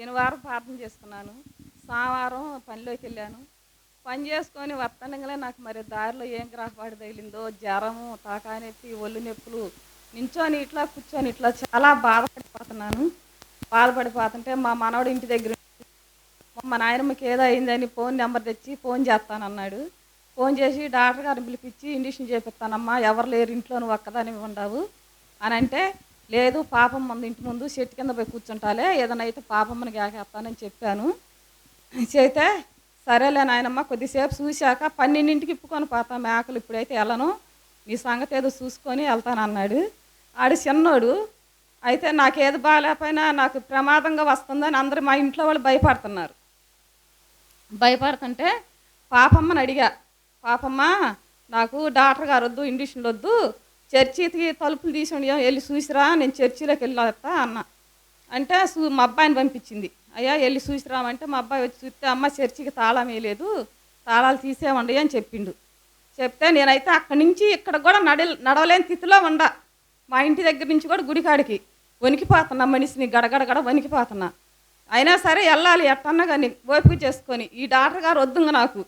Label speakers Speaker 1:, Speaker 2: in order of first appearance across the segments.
Speaker 1: శనివారం ప్రార్థన చేసుకున్నాను. సోమవారం పనిలోకి వెళ్ళాను. పని చేసుకొని వస్తానంగానే నాకు మరి దారిలో ఏం గ్రహపాటు తగిలిందో జ్వరము తాకా నొప్పి ఒళ్ళు నొప్పులు నించొని ఇట్లా కూర్చొని ఇట్లా చాలా బాధపడిపోతున్నాను. బాధపడిపోతుంటే మా మనవడు ఇంటి దగ్గర మా నాయనమ్మకి ఏదో అయిందని ఫోన్ నెంబర్ తెచ్చి ఫోన్ చేస్తానన్నాడు. ఫోన్ చేసి డాక్టర్ గారిని పిలిపించి ఇండిషన్ చేపిస్తానమ్మా ఎవరు లేరు ఇంట్లో నువ్వు ఒక్కదాని ఉండవు అని అంటే లేదు పాపం మన ఇంటి ముందు చెట్టు కింద పోయి కూర్చుంటాలే ఏదైనా అయితే పాపమ్మని గాకేస్తానని చెప్పాను. చేతే సరేలే నాయనమ్మ కొద్దిసేపు చూశాక పన్నెండింటికి ఇప్పుకొని పోతాం మేకలు ఇప్పుడైతే వెళ్ళను నీ సంగతి ఏదో చూసుకొని వెళ్తాను అన్నాడు. ఆడు చిన్నోడు అయితే నాకేది బాగాలేకపోయినా నాకు ప్రమాదంగా వస్తుందని అందరూ మా ఇంట్లో వాళ్ళు భయపడుతున్నారు. భయపడుతుంటే పాపమ్మని అడిగా పాపమ్మ నాకు డాక్టర్ గారు వద్దు ఇండిషన్లు వద్దు చర్చికి తలుపులు తీసి ఉండి వెళ్ళి చూసిరా నేను చర్చిలోకి వెళ్ళొస్తా అన్న. అంటే మా అబ్బాయిని పంపించింది. అయ్యా వెళ్ళి చూసిరామంటే మా అబ్బాయి వచ్చి చూస్తే అమ్మ చర్చికి తాళం వేయలేదు తాళాలు తీసేవండి అని చెప్పిండు. చెప్తే నేనైతే అక్కడి నుంచి ఇక్కడ కూడా నడ నడవలేని స్థితిలో ఉండ. మా ఇంటి దగ్గర నుంచి కూడా గుడికాడికి వణికిపోతున్నా మనిషిని గడగడగడ వణికిపోతున్నా. అయినా సరే వెళ్ళాలి ఎట్టన్నా కానీ ఓపిక చేసుకొని ఈ డాక్టర్ గారు వద్దుంగ నాకు.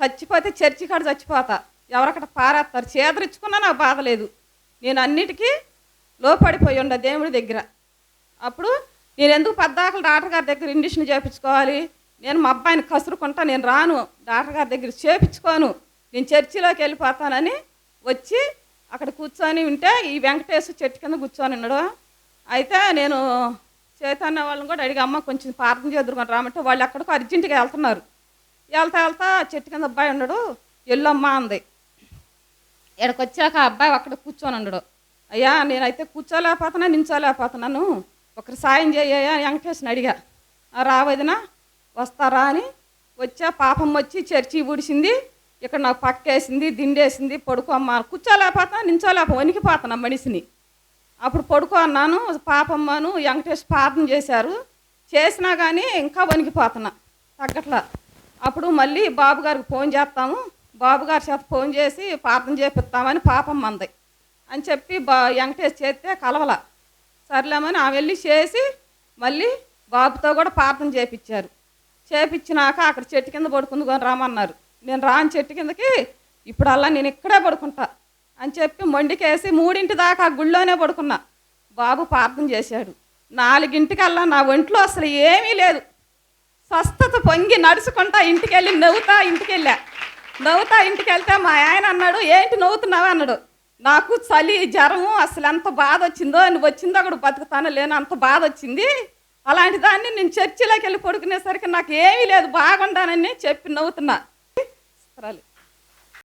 Speaker 1: చచ్చిపోతే చర్చి కాడ చచ్చిపోతా. ఎవరక్కడ పారేస్తారు. చేదరించుకున్నా నాకు బాధ లేదు. నేను అన్నిటికీ లోపడిపోయి ఉండ దేవుడి దగ్గర. అప్పుడు నేను ఎందుకు పద్దాకలు డాక్టర్ గారి దగ్గర ఇండిషన్ చేయించుకోవాలి నేను మా అబ్బాయిని కసురుకుంటా నేను రాను. డాక్టర్ గారి దగ్గర చేపించుకోను. నేను చర్చిలోకి వెళ్ళిపోతానని వచ్చి అక్కడ కూర్చొని ఉంటే ఈ వెంకటేశ్వర చెట్టు కింద కూర్చొని ఉన్నాడు. అయితే నేను చైతన్య వాళ్ళని కూడా అడిగి అమ్మ కొంచెం ప్రార్థన చేద్దురుకొని రామంటే వాళ్ళు అక్కడికి అర్జెంటుగా వెళ్తున్నారు. వెళ్తా వెళ్తా చెట్టు కింద అబ్బాయి ఉన్నాడు. ఎల్లమ్మ అంది. ఇక్కడికి వచ్చాక ఆ అబ్బాయి అక్కడ కూర్చొని ఉండడు. అయ్యా నేనైతే కూర్చోలేకపోతున్నా నించోలేకపోతున్నాను. ఒకరు సాయం చేయ్యా వెంకటేశ్వని అడిగా. రావదినా వస్తారా అని. వచ్చా పాపం వచ్చి చర్చి ఊడిసింది. ఇక్కడ నాకు పక్కేసింది దిండేసింది పడుకోమ్మా కూర్చోలేకపోతున్నా నించోలేక వణికిపోతున్నా మనిషిని. అప్పుడు పడుకో అన్నాను పాపమ్మను వెంకటేష్ ప్రార్థన చేశారు. చేసినా కానీ ఇంకా వణికిపోతున్నా తగ్గట్లా. అప్పుడు మళ్ళీ బాబు గారికి ఫోన్ చేస్తాము. బాబు గారి చేత ఫోన్ చేసి ప్రార్థన చేపిస్తామని పాపం మంది అని చెప్పి బా వెంకటేష్ చేస్తే కలవల. సర్లేమని ఆమె వెళ్ళి చేసి మళ్ళీ బాబుతో కూడా ప్రార్థన చేపించారు చేపించినాక అక్కడ చెట్టు కింద పడుకుంది కొని రామన్నారు నేను రాని చెట్టు కిందకి ఇప్పుడల్లా నేను ఇక్కడే పడుకుంటా అని చెప్పి మొండికేసి మూడింటి దాకా ఆ గుళ్ళోనే పడుకున్నా. బాబు ప్రార్థన చేశాడు. నాలుగింటికల్లా నా ఒంట్లో అసలు ఏమీ లేదు. స్వస్థత పొంగి నడుచుకుంటా ఇంటికి వెళ్ళి నవ్వుతా ఇంటికి వెళ్ళా నవ్వుతా ఇంటికి వెళ్తే మా ఆయన అన్నాడు ఏంటి నవ్వుతున్నావు? అన్నాడు. నాకు చలి జ్వరము అసలు ఎంత బాధ వచ్చిందో నువ్వు వచ్చిందో అక్కడ బతుకుతానో లేను అంత బాధ వచ్చింది. అలాంటి దాన్ని నేను చర్చిలోకి వెళ్ళి పడుకునేసరికి నాకు ఏమీ లేదు బాగుండానని చెప్పి నవ్వుతున్నా.